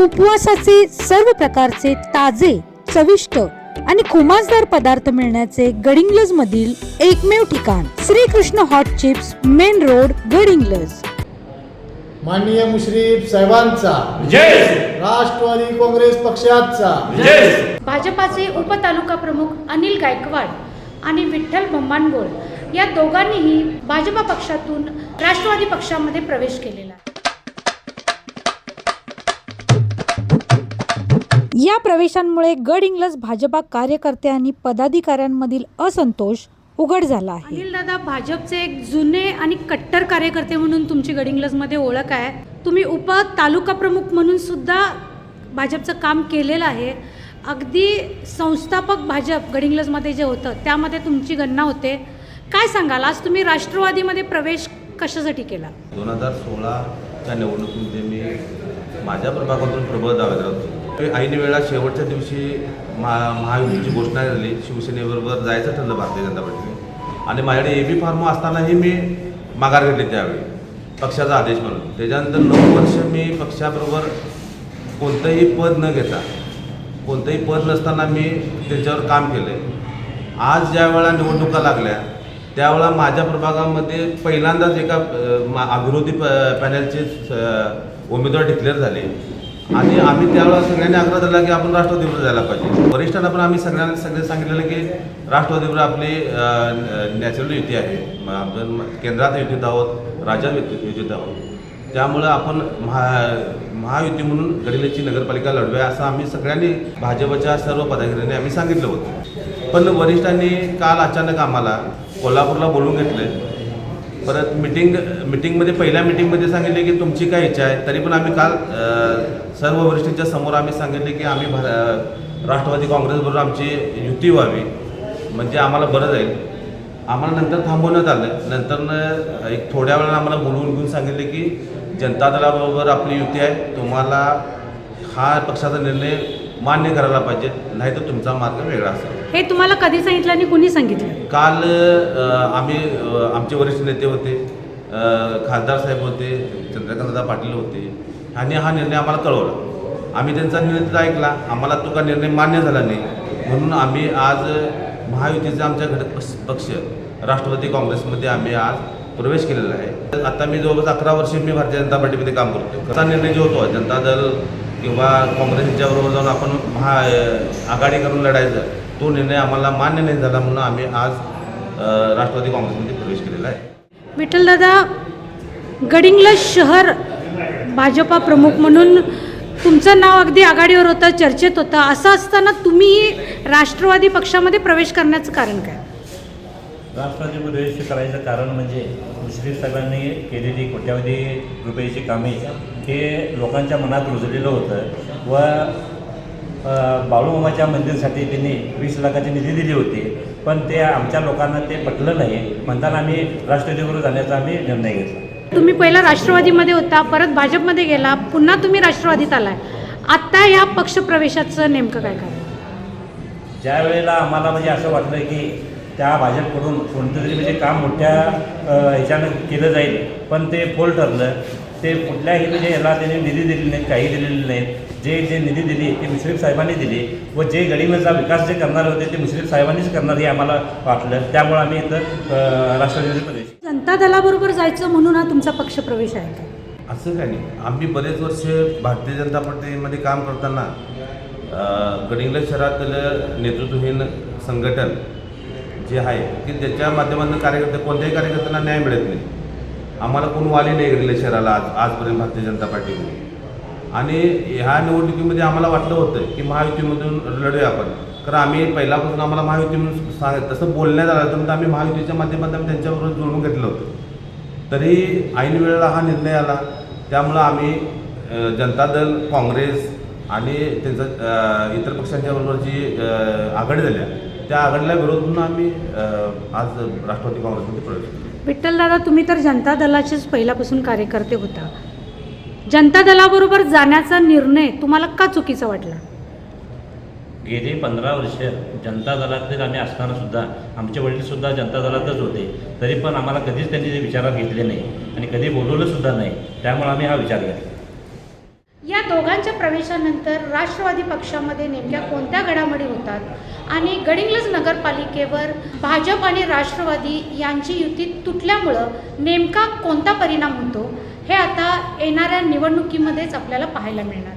उपवासाचे सर्व प्रकारचे ताजे चविष्ट आणि खुमासदार पदार्थ मिळण्याचे गडिंग्लज मधील एकमेव ठिकाण Shrikrishna hot chips main road Gadhinglaj. माननीय मुश्रीफ साहेबांचा राष्ट्रवादी काँग्रेस पक्षाचा. भाजपाचे उपतालुका प्रमुख अनिल गायकवाड आणि विठ्ठल बंबानगोळ या दोघांनीही भाजपा पक्षातून राष्ट्रवादी पक्षामध्ये प्रवेश केलेला या प्रवेशांमुळे गड इंग्लज भाजपा कार्यकर्ते आणि पदाधिकाऱ्यांमधील असंतोष उघड झाला आहे. अनिल दादा भाजपचे एक जुने आणि कट्टर कार्यकर्ते म्हणून तुमची गडिंग्लजमध्ये ओळख आहे. तुम्ही उप तालुका प्रमुख म्हणून सुद्धा भाजपचं काम केलेलं आहे. अगदी संस्थापक भाजप गडिंग्लजमध्ये जे होतं त्यामध्ये तुमची गणना होते. काय सांगाल? आज तुम्ही राष्ट्रवादीमध्ये प्रवेश कशासाठी केला? दोन हजार सोळाच्या निवडणुकीमध्ये मी माझ्या प्रभागातून प्रबळ दावेदार होतो. ऐन वेळा शेवटच्या दिवशी महा महायुतीची घोषणा झाली शिवसेनेबरोबर जायचं ठरलं भारतीय जनता पार्टीने. आणि माझ्याकडे ए बी फार्म असतानाही मी माघार घेतली त्यावेळी पक्षाचा आदेश म्हणून. त्याच्यानंतर नऊ वर्ष मी पक्षाबरोबर कोणतंही पद न घेता कोणतंही पद नसताना मी त्याच्यावर काम केलं. आज ज्या वेळा निवडणुका लागल्या त्यावेळा माझ्या प्रभागामध्ये पहिल्यांदाच एका मा- विरोधी प पॅनलचे उमेदवार डिक्लेअर झाले. आणि आम्ही त्यावेळेला सगळ्यांनी आग्रह धरला की आपण राष्ट्रवादीवर जायला पाहिजे. वरिष्ठांना पण आम्ही सगळ्यांना सगळे सांगितलेलं की राष्ट्रवादीवर आपली नॅचरल युती आहे. आपण म- केंद्रात युतीत आहोत राज्यात युतीत आहोत. त्यामुळं आपण महा महायुती म्हणून गडिलेची नगरपालिका लढवूया असं आम्ही सगळ्यांनी भाजपच्या सर्व पदाधिकाऱ्यांनी आम्ही सांगितलं होतं. पण वरिष्ठांनी काल अचानक आम्हाला कोल्हापूरला बोलवून घेतलं परत मिटिंग मिटिंगमध्ये पहिल्या मिटिंगमध्ये सांगितले की तुमची काय इच्छा आहे तरी पण आम्ही काल सर्व वरिष्ठांच्या समोर आम्ही सांगितले की आम्ही भा राष्ट्रवादी काँग्रेसबरोबर आमची युती व्हावी. म्हणजे आम्हाला बरं जाईल. आम्हाला नंतर थांबवण्यात आलं. नंतर एक थोड्या वेळानं आम्हाला बोलवून घेऊन सांगितले की जनता दलाबरोबर आपली युती आहे. तुम्हाला हा पक्षाचा निर्णय मान्य करायला पाहिजे. नाही तर तुमचा मार्ग वेगळा असेल. हे तुम्हाला कधी सांगितलं आणि कुणी सांगितलं? काल आम्ही आमचे वरिष्ठ नेते होते. खासदार साहेब होते. चंद्रकांतदा पाटील होते. आणि हा निर्णय आम्हाला कळवला. आम्ही त्यांचा निर्णय तर ऐकला. आम्हाला तो का निर्णय मान्य झाला नाही. म्हणून आम्ही आज महायुतीचा आमच्या घटक पक्ष- पक्ष राष्ट्रवादी काँग्रेसमध्ये आम्ही आज प्रवेश केलेला आहे. आता मी जवळपास अकरा वर्ष मी भारतीय जनता पार्टीमध्ये काम करतो कसा निर्णय जो होतो जनता दल किंवा काँग्रेस यांच्याबरोबर जाऊन आपण महा आघाडी करून लढायचं तो निर्णय आम्हाला मान्य नाही झाला म्हणून आम्ही आज राष्ट्रवादी काँग्रेसमध्ये प्रवेश केलेला आहे. विठ्ठलदादा गडिंग्लज शहर भाजपा प्रमुख म्हणून तुमचं नाव अगदी आघाडीवर होतं चर्चेत होतं. असं असताना तुम्ही राष्ट्रवादी पक्षामध्ये प्रवेश करण्याचं कारण काय? राष्ट्रवादी प्रवेश करायचं कारण म्हणजे मुश्रीफ साहेबांनी केलेली कोट्यावधी रुपयाची कामे हे लोकांच्या मनात रुजलेलं होतं व बाळूमामाच्या मंदिरसाठी त्यांनी वीस लाखाची निधी दिली होती. पण ते आमच्या लोकांना ते पटलं नाही. म्हणताना आम्ही राष्ट्रवादीवर जाण्याचा आम्ही निर्णय घेतला. तुम्ही पहिला राष्ट्रवादीमध्ये होता परत भाजपमध्ये गेला पुन्हा तुम्ही राष्ट्रवादीत आलाय. आत्ता या पक्षप्रवेशाचं नेमकं काय काय ज्या वेळेला आम्हाला म्हणजे असं वाटलं की त्या भाजपकडून कोणतं तरी म्हणजे काम मोठ्या ह्याच्यानं केलं जाईल पण ते फोल ठरलं. ते कुठल्याही म्हणजे याला त्यांनी निधी दिलेली नाही काही दिलेली नाही जे जे निधी दिली ते मुश्रीफ साहेबांनी दिली व जे गडीमधला विकास जे करणार होते ते मुश्रीफ साहेबांनीच करणार हे आम्हाला वाटलं. त्यामुळे आम्ही इथं राष्ट्रवादीमध्ये राष्ट्रवादी जनता दलाबरोबर जायचं म्हणून हा तुमचा पक्षप्रवेश आहे का? असं काही नाही. आम्ही बरेच वर्ष भारतीय जनता पार्टीमध्ये काम करताना अ, गडिंग्लज शहरातलं नेतृत्वहीन संघटन जे आहे की त्याच्या माध्यमातून कार्यकर्ते कोणत्याही कार्यकर्त्यांना न्याय मिळत नाही. आम्हाला कोण वाली नाही गडिंग्लज शहराला आज आजपर्यंत भारतीय जनता पार्टीमध्ये आणि ह्या निवडणुकीमध्ये आम्हाला वाटलं होतं की महायुतीमधून लढूया आपण. कारण आम्ही पहिल्यापासून आम्हाला महायुती म्हणून सांग तसं बोलण्यात आलं तर आम्ही महायुतीच्या माध्यमातून आम्ही त्यांच्याबरोबर जुळवून घेतलं होतं. तरी ऐन वेळेला हा निर्णय आला. त्यामुळं आम्ही जनता दल काँग्रेस आणि त्यांचं इतर पक्षांच्या बरोबर जी आघाडी झाल्या त्या आघाडीला विरोध म्हणून आम्ही आज राष्ट्रवादी काँग्रेसमध्ये प्रवेश केला. विठ्ठलदादा तुम्ही तर जनता दलाचेच पहिल्यापासून कार्यकर्ते होता. जनता दलाबरोबर जाण्याचा निर्णय तुम्हाला का चुकीचा वाटला? गेली पंधरा वर्ष जनता दलातील आम्ही असतानासुद्धा आमचे वडीलसुद्धा जनता दलातच होते. तरी पण आम्हाला कधीच त्यांनी ते विचारात घेतले नाही आणि कधी बोलवलंसुद्धा नाही. त्यामुळे आम्ही हा विचार केला. या दोघांच्या प्रवेशानंतर राष्ट्रवादी पक्षामध्ये नेमक्या कोणत्या घडामोडी होतात? आणि गडिंग्लज नगरपालिकेवर भाजप आणि राष्ट्रवादी यांची युती तुटल्यामुळं नेमका कोणता परिणाम होतो? हे आता येणाऱ्या निवडणुकीमध्येच आपल्याला पाहायला मिळणार